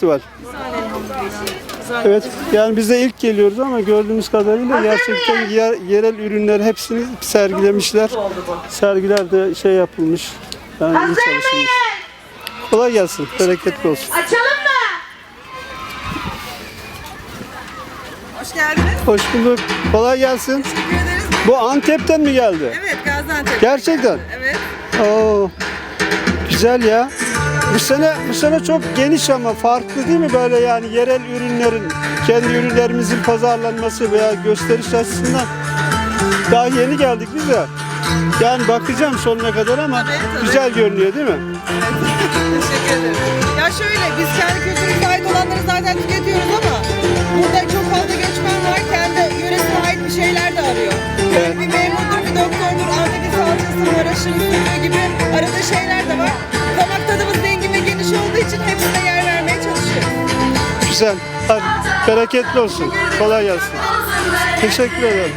Festival. Evet, yani biz de ilk geliyoruz ama gördüğümüz kadarıyla gerçekten yer- yerel ürünler hepsini sergilemişler. Sergilerde şey yapılmış. Yani iyi çalışılmış. Kolay gelsin, bereketli olsun. Açalım mı? Hoş geldiniz. Hoş bulduk. Kolay gelsin. Teşekkür ederiz. Bu Antep'ten mi geldi? Evet Gaziantep. Gerçekten. Evet. Oo, güzel ya. Bu sene bu sene çok geniş ama farklı değil mi böyle yani yerel ürünlerin kendi ürünlerimizin pazarlanması veya gösteriş açısından daha yeni geldik biz de. Yani bakacağım sonuna kadar ama Tabii, tabii. güzel görünüyor değil mi? Teşekkür ederim. Ya şöyle biz kendi kültürümüze ait olanları zaten tüketiyoruz ama burada çok fazla göçmen var. Kendi yöresine ait bir şeyler de arıyor. Evet. bir memurdur, bir doktordur, Antep'in salçası, Maraş'ın üstünlüğü gibi arada şeyler de var. Hepsine yer vermeye çalışıyoruz. Güzel. Hadi bereketli olsun. Kolay gelsin. Teşekkür ederim.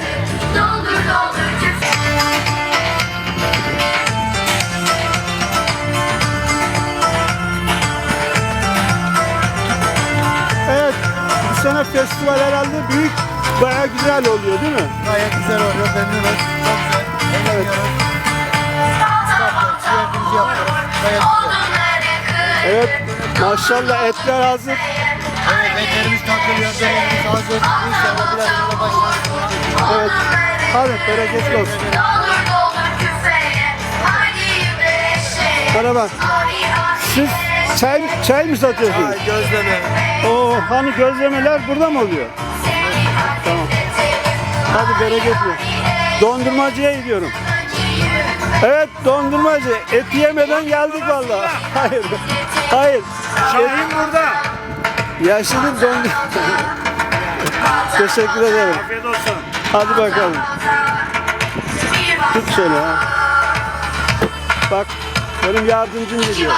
Evet, bu sene festival herhalde büyük, bayağı güzel oluyor değil mi? Gayet güzel oluyor. Memnunuz. Çok güzel. Ciğerimizi yapıyoruz. Gayet güzel. Evet, maşallah etler hazır. Evet, etlerimiz takılıyor. Dönemimiz hazır. İnşallah biraz sonra başlarız. Evet, hadi bereketli olsun. Merhaba, siz çay, çay mı satıyorsunuz? Gözleme. Oo, hani gözlemeler burada mı oluyor? Tamam. Hadi bereketli. Dondurmacıya gidiyorum. Evet dondurmacı. Et yemeden geldik vallahi. Hayır. Hayır. Şahin burada. Ya şimdi dondur... Teşekkür ederim. Afiyet olsun. Hadi bakalım. Tut şöyle ha. Bak benim yardımcım geliyor.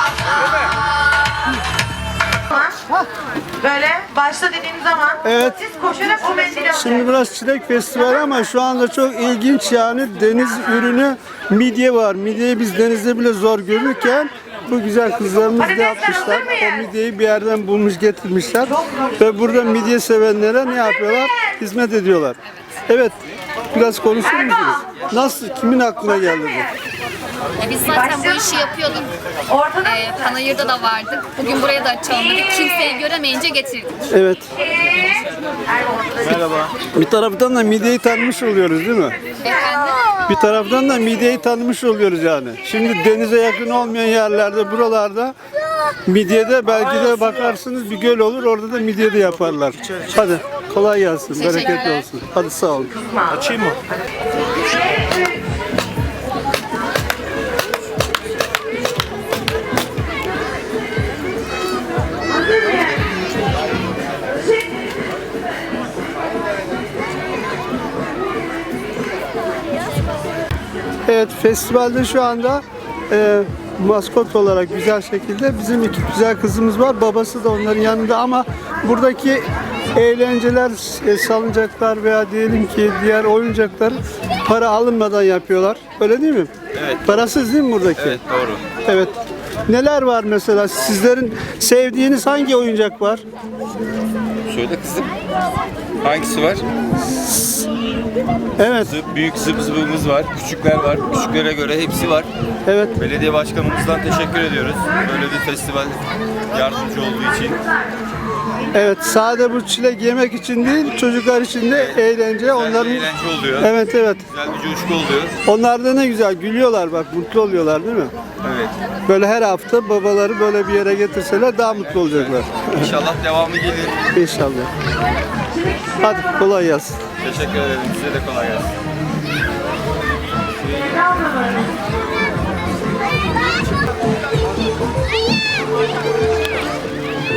Böyle başla dediğim zaman Evet. siz koşarak o mendili alacaksınız. Şimdi biraz çilek festivali ama şu anda çok ilginç yani deniz ürünü midye var. Midyeyi biz denizde bile zor görürken bu güzel kızlarımız da yapmışlar. O midyeyi bir yerden bulmuş getirmişler. Ve burada midye sevenlere ne yapıyorlar? Hizmet ediyorlar. Evet. Biraz konuşur musunuz? Nasıl? Kimin aklına geldi bu? Ya Biz zaten bu işi yapıyorduk. Ortada Ee, Panayır'da da vardık. Bugün buraya da açalım dedik. Kimseyi göremeyince getirdik. Evet. Merhaba. Bir taraftan da midyeyi tanımış oluyoruz değil mi? Efendim? Bir taraftan da midyeyi tanımış oluyoruz yani. Şimdi denize yakın olmayan yerlerde, buralarda midyede belki de bakarsınız bir göl olur orada da midye de yaparlar. Hadi kolay gelsin, bereketli olsun. Hadi sağ olun. Açayım mı? Festivalde şu anda e, maskot olarak güzel şekilde bizim iki güzel kızımız var. Babası da onların yanında ama buradaki eğlenceler, e, salıncaklar veya diyelim ki diğer oyuncaklar para alınmadan yapıyorlar. Öyle değil mi? Evet. Parasız değil mi buradaki? Evet doğru. Evet. Neler var mesela? Sizlerin sevdiğiniz hangi oyuncak var? Söyle kızım. Hangisi var? Evet. Zıp, büyük zıp zıbımız var. Küçükler var. Küçüklere göre hepsi var. Evet. Belediye başkanımızdan teşekkür ediyoruz. Böyle bir festival yardımcı olduğu için. Evet. Sade bu çilek yemek için değil, çocuklar için de eğlence. Güzel Onların bir eğlence oluyor. Evet evet. Güzel bir coşku oluyor. Onlar da ne güzel gülüyorlar bak mutlu oluyorlar değil mi? Evet. Böyle her hafta babaları böyle bir yere getirseler daha mutlu olacaklar. İnşallah devamı gelir. İnşallah. Hadi kolay gelsin. Teşekkür ederim. Size de kolay gelsin.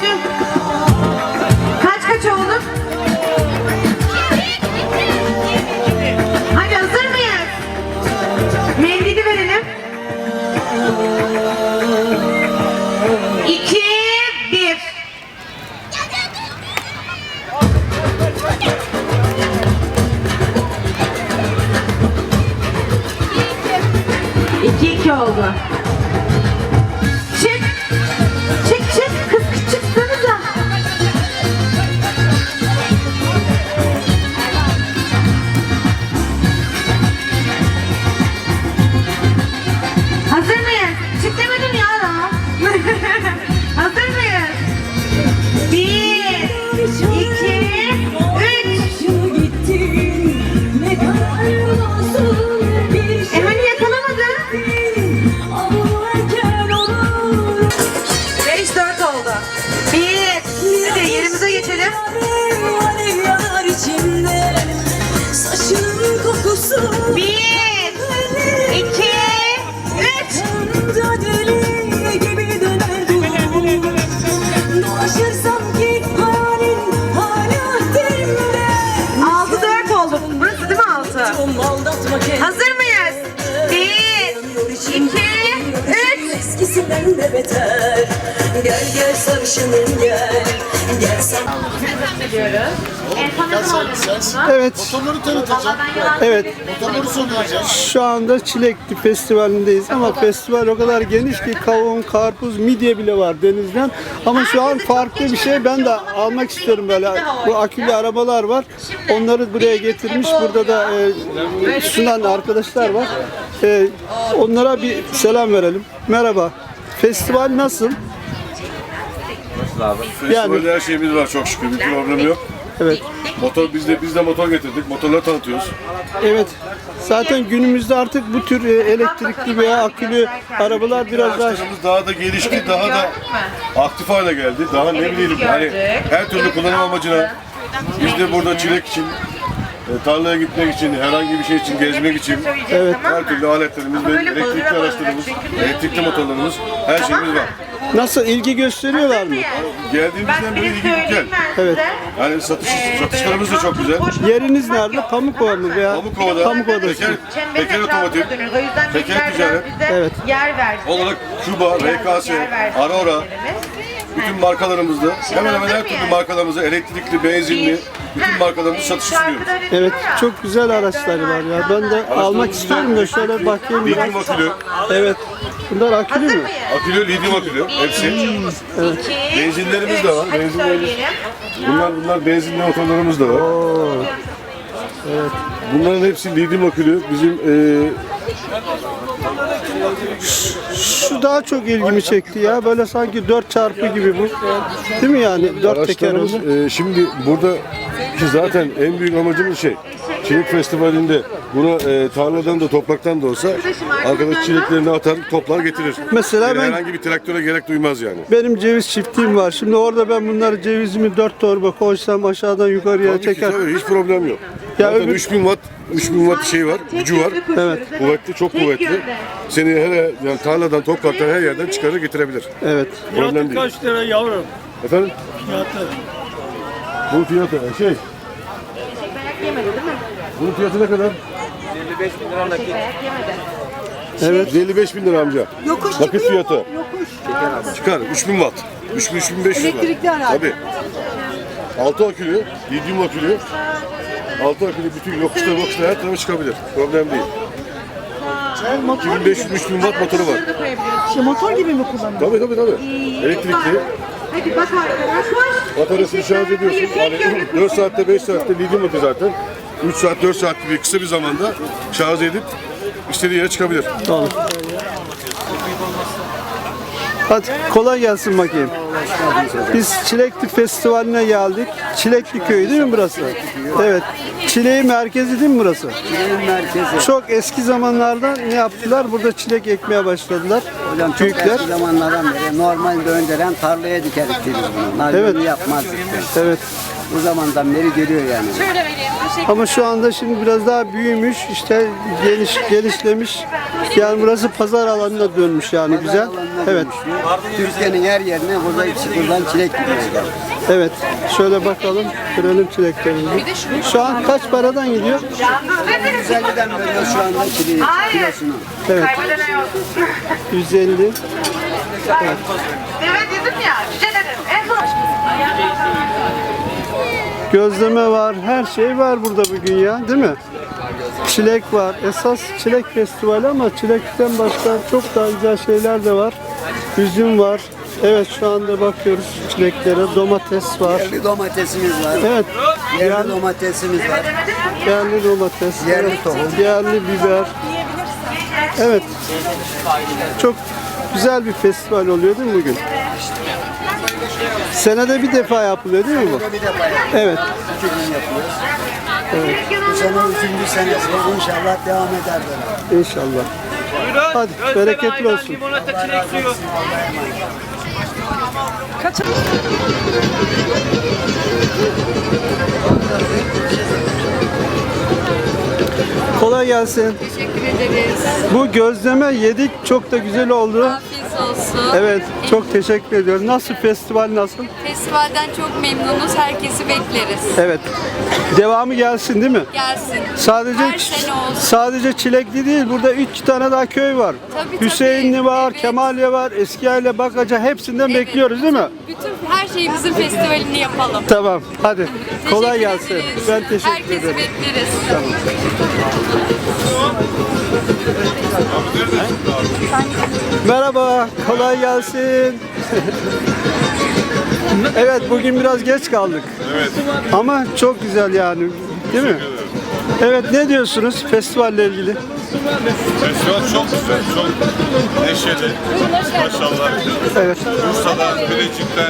Houston. Sarışınım gel Gel sen Evet, Motorları tanıtacağım. evet. Motorları söyleyeceğim. Şu anda Çilekli Festivali'ndeyiz ama festival o kadar geniş ki kavun, karpuz, midye bile var denizden. Ama şu an farklı bir şey ben de almak istiyorum böyle. Bu akülü arabalar var. Onları buraya getirmiş. Burada da e, sunan arkadaşlar var. E, onlara bir selam verelim. Merhaba. Festival nasıl? Festivalde her şeyimiz var çok şükür. Bir problem yok. Evet. Motor biz de biz de motor getirdik. Motorları tanıtıyoruz. Evet. Zaten günümüzde artık bu tür e, elektrikli veya akülü arabalar biraz daha Araçlarımız daha da gelişti, daha da aktif hale geldi. Daha ne bileyim hani her türlü kullanım amacına biz de burada çilek için e, tarlaya gitmek için, herhangi bir şey için, gezmek için Evet. her türlü aletlerimiz ve elektrikli araçlarımız, elektrikli motorlarımız, her şeyimiz var. Nasıl ilgi gösteriyorlar mı? Geldiğimizden beri ilgi güzel. Evet. Yani satış, satışlarımız da çok güzel. Yeriniz nerede? Pamukova mı veya Pamukova'da Pamukova'dasın. teker, teker otomotiv, teker ticaret Evet. Yer versin. olarak Küba, RKS, Aurora, bütün markalarımızda hemen hemen her türlü markalarımızda elektrikli, benzinli, bütün markalarımızı satış sunuyoruz. Evet çok güzel araçları var ya. Ben de almak istiyorum da şöyle bakayım. Lityum akülü, Evet. Bunlar akülü mü? akülü, lityum akülü hepsi. Benzinlerimiz de var. Benzinlerimiz. Bunlar bunlar benzinli motorlarımız da var. Bunların hepsi lityum akülü. Bizim e, Şu daha çok ilgimi çekti ya. Böyle sanki 4 çarpı gibi bu. Değil mi yani? 4 araçlarımız tekerli. e, şimdi burada ki zaten en büyük amacımız şey Çilek Festivali'nde buna e, tarladan da topraktan da olsa arkadaş çileklerini atar toplar getirir. Mesela Yani ben- herhangi bir traktöre gerek duymaz yani. Benim ceviz çiftliğim var. Şimdi orada ben bunları cevizimi 4 torba koysam aşağıdan yukarıya Tabii ki, çeker. tabii, hiç problem yok. Ya Zaten öbür- 3000 watt 3000 watt şey var, gücü var. Evet. Kuvvetli, çok kuvvetli. Seni her yani tarladan, topraktan her yerden çıkarır getirebilir. Evet. Problem değil. Kaç lira yavrum? Efendim? Fiyatı. Bu fiyatı e, şey. Bunun fiyatı ne kadar? Evet. 55 bin lira amca. Yokuş Nakit çıkıyor fiyatı. mu? Yokuş. Çıkar 3000 watt. 3000 3500 watt. Elektrikli herhalde. Tabii. 6 akülü, lityum akülü. 6 akülü bütün yokuşta yokuşta her tarafa çıkabilir. Problem değil. 2500 3000 watt motoru var. İşte motor gibi mi kullanıyor? Tabii tabii tabii. Elektrikli. Hadi bak arkadaş. Bataryasını şarj ediyorsun. Yani 4 saatte 5 saatte lityum akü zaten. 3 saat 4 saat gibi kısa bir zamanda şarj edip istediği yere çıkabilir. Tamam. Hadi kolay gelsin bakayım. Biz Çilekli Festivali'ne geldik. Çilekli Köyü değil mi burası? Evet. Çileği merkezi değil mi burası? merkezi. Çok eski zamanlarda ne yaptılar? Burada çilek ekmeye başladılar. Hocam çok Büyükler. eski zamanlardan beri normalde önceden tarlaya dikerdik biz bunu. Evet. yapmazdık. Evet. Bu zamandan beri geliyor yani. Ama şu anda şimdi biraz daha büyümüş, işte geniş, genişlemiş. Yani burası pazar alanına dönmüş yani güzel. Alanına Evet, dönüşüyor. Türkiye'nin her yerine burada buradan çilek gidiyor. evet. Şöyle bakalım, görelim çileklerimizi. Şu an kaç paradan gidiyor? Güzelden böyle şu anda çileği kilosunu. Evet, Kaybedene yok. 150. Evet dedim ya. Cüce dedim. En son. Gözleme var, her şey var burada bugün ya, değil mi? Çilek var. Esas çilek festivali ama çilekten başka çok daha güzel şeyler de var. Üzüm var. Evet şu anda bakıyoruz çileklere. Domates var. Yerli domatesimiz var. Evet. Yerli Yerli, domatesimiz var. yerli domates. Yerli evet, tohum. Yerli biber. Evet. Çok güzel bir festival oluyor değil mi bugün? Senede bir defa yapılıyor değil mi bu? Bir defa yapıyoruz. Evet. İki gün yapıyoruz. Bu sene üçüncü senesi. İnşallah devam eder böyle. İnşallah. Hadi bereketli olsun. Kolay gelsin. Teşekkür ederiz. Bu gözleme yedik çok da güzel oldu. Afiyet olsun. Evet çok teşekkür ediyorum. Nasıl festival nasıl? Festivalden çok memnunuz. Herkesi bekleriz. Evet. Devamı gelsin değil mi? Gelsin. Sadece Her sene olsun. sadece Çilekli değil. Burada üç tane daha köy var. Tabii, tabii. Hüseyinli var, Evet. Kemalya var, Eskiayle Bakaca hepsinden Evet. bekliyoruz değil mi? Bütün her şeyimizin festivalini yapalım. Tamam. Hadi. Kolay Teşekkür gelsin. ederiz. Ben teşekkür Herkesi ederim. bekleriz. Merhaba. Kolay gelsin. evet bugün biraz geç kaldık. Evet. Ama çok güzel yani. Değil mi? Evet ne diyorsunuz festivalle ilgili? Festival çok güzel, çok neşeli. Maşallah. Evet. Bursa'da, Bilecik'te,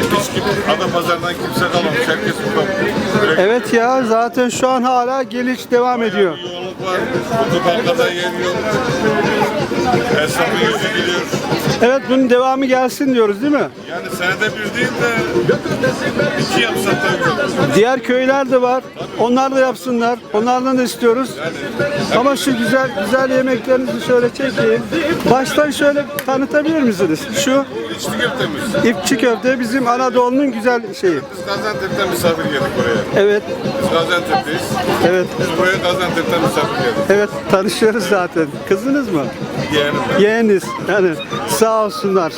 hiç kim, Adapazarı'ndan kimse kalmamış. Herkes burada. Evet ya zaten şu an hala geliş devam ediyor. Yoğunluk var. Otoparklarda yer yok. Esnafın yüzü gülüyor. Evet bunun devamı gelsin diyoruz değil mi? Yani senede bir değil de iki yapsak da güzel. Diğer köyler de var. Onlar da yapsınlar. Onlardan da istiyoruz. Ama şu güzel güzel yemeklerinizi şöyle çekeyim. Baştan şöyle tanıtabilir misiniz? Şu İçli köftemiz. ipçi köfte bizim Anadolu'nun güzel şeyi. Biz Gaziantep'ten misafir geldik buraya. Evet, Biz Gaziantep'teyiz. evet, Biz buraya Gaziantep'ten misafir geldik. evet tanışıyoruz zaten. Kızınız mı? Yeğenim ben. Yeğeniz. Yani sağ olsunlar.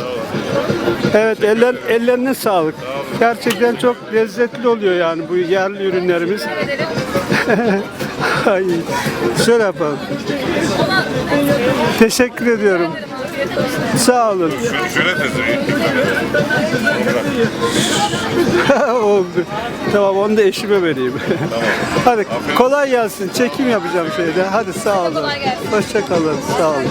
Evet eller, ellerine sağlık. Gerçekten çok lezzetli oluyor yani bu yerli ürünlerimiz. Ay, şöyle yapalım. Teşekkür ediyorum. Sağ olun. Şöyle. Oldu. Tamam onu da eşime vereyim. Hadi kolay gelsin. Çekim yapacağım şeyde. Hadi sağ olun. Hoşça kalın. Sağ olun.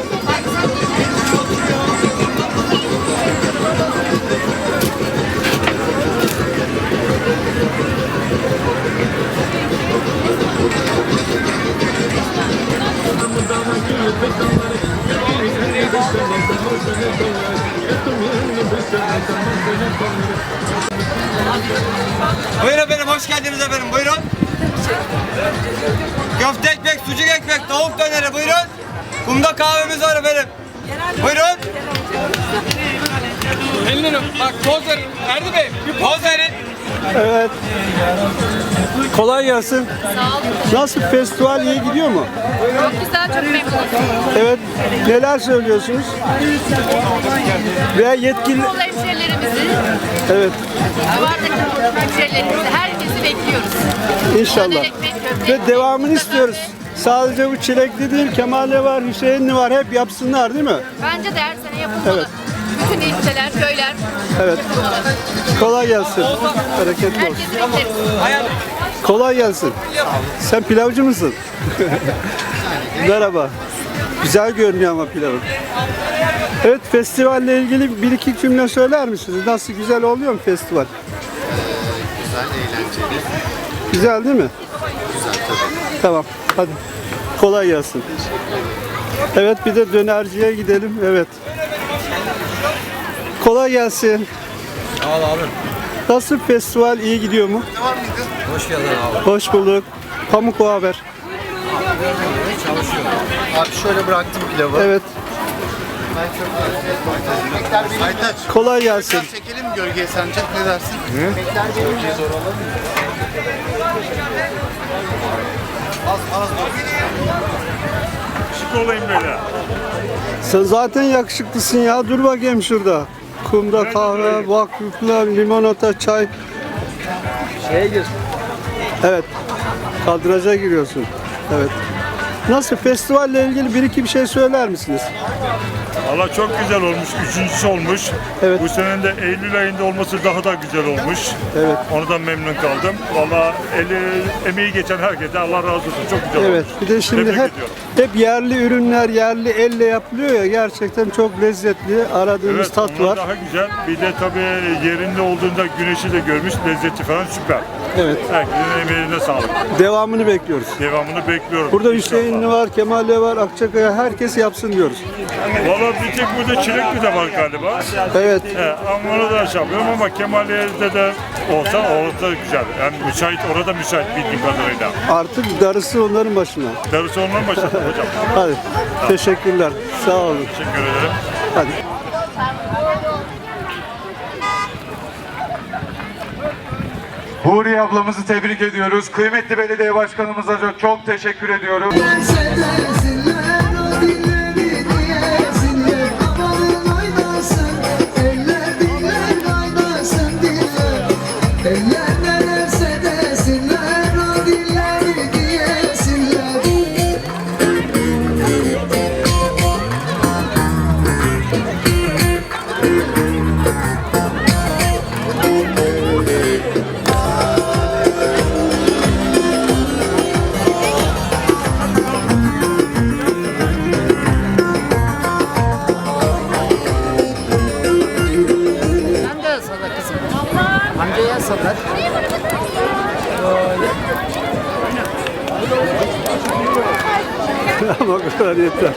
Buyurun efendim, hoş geldiniz efendim, buyurun. Köfte ekmek, sucuk ekmek, tavuk döneri, buyurun. Kumda kahvemiz var efendim. Buyurun. Elini bak poz verin. Erdi Bey, bir poz verin. Evet. Kolay gelsin. Nasıl festival iyi gidiyor mu? Çok güzel, çok memnunuz. Evet. Neler söylüyorsunuz? Ve yetkili Bol hemşerilerimizi, Evet. vardaki hemşerilerimizi, herkesi bekliyoruz. İnşallah. Ve devamını kumda istiyoruz. Sadece bu çilekli değil, Kemal'le var, Hüseyinli var. Hep yapsınlar değil mi? Bence de her sene yapılmalı. Evet. Bütün ilçeler, köyler Evet. Kolay gelsin. Bereketli olsun. Herkesi bekleriz. Kolay gelsin. Sen pilavcı mısın? Merhaba. Güzel görünüyor ama pilavın. Evet festivalle ilgili bir iki cümle söyler misiniz? Nasıl güzel oluyor mu festival? Güzel, eğlenceli. Güzel değil mi? Güzel tabii. Tamam. Hadi. Kolay gelsin. Evet bir de dönerciye gidelim. Evet. Kolay gelsin. Sağ ol abi. Nasıl festival iyi gidiyor mu? Hoş geldin abi. Hoş bulduk. Pamuk o haber. Abi şöyle bıraktım pilavı. Evet. Aytaç. Kolay gelsin. Biraz çekelim mi gölgeye sence? Ne dersin? Gölgeyi zor alalım mı? Az az Sen zaten yakışıklısın ya. Dur bakayım şurada. Kumda kahve, vakıflar, limonata, çay. Şeye gir. Evet. Kadraja giriyorsun. Evet. Nasıl festivalle ilgili bir iki bir şey söyler misiniz? Valla çok güzel olmuş. Üçüncüsü olmuş. Evet. Bu senenin de Eylül ayında olması daha da güzel olmuş. Evet. Ondan memnun kaldım. Valla eli, emeği geçen herkese Allah razı olsun. Çok güzel Evet. olmuş. Bir de şimdi Tebrik hep ediyorum. hep yerli ürünler, yerli elle yapılıyor ya gerçekten çok lezzetli. Aradığımız Evet, tat onlar var. daha güzel. Bir de tabii yerinde olduğunda güneşi de görmüş. Lezzeti falan süper. Evet. Herkesin emeğine sağlık. Devamını bekliyoruz. Devamını bekliyorum. Burada İnşallah. Hüseyinli var, Kemal'le var, Akçakaya herkes yapsın diyoruz. Valla bir tek burada çilekli de var galiba. Evet. He, ama onu da şey yapıyorum ama Kemaliye'de de olsa orada güzel. Yani müsait, orada müsait bildiğim kadarıyla. Artık darısı onların başına. Darısı ondan başladı hocam. Hadi. Teşekkürler. Sağ olun. Teşekkür ederim. Hadi. Huriye ablamızı tebrik ediyoruz. Kıymetli belediye başkanımıza çok, çok teşekkür ediyorum. Amcaya. Amcaya sallar. Ama bu kadar yeter.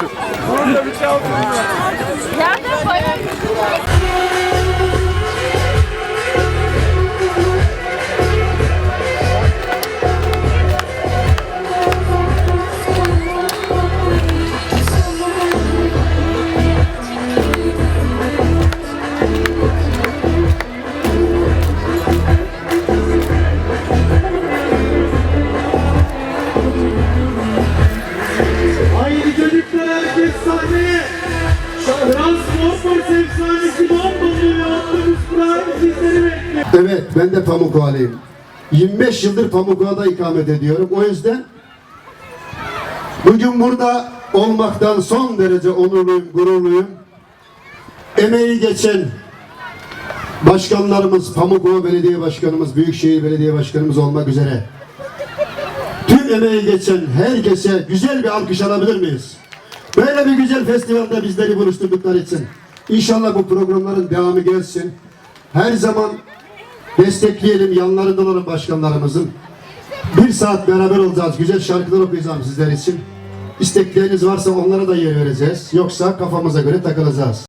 Pamukova'lıyım. 25 yıldır Pamukova'da ikamet ediyorum. O yüzden bugün burada olmaktan son derece onurluyum, gururluyum. Emeği geçen başkanlarımız, Pamukova Belediye Başkanımız, Büyükşehir Belediye Başkanımız olmak üzere tüm emeği geçen herkese güzel bir alkış alabilir miyiz? Böyle bir güzel festivalde bizleri buluşturdukları için. İnşallah bu programların devamı gelsin. Her zaman destekleyelim, yanlarında olalım başkanlarımızın. Bir saat beraber olacağız, güzel şarkılar okuyacağım sizler için. İstekleriniz varsa onlara da yer vereceğiz. Yoksa kafamıza göre takılacağız.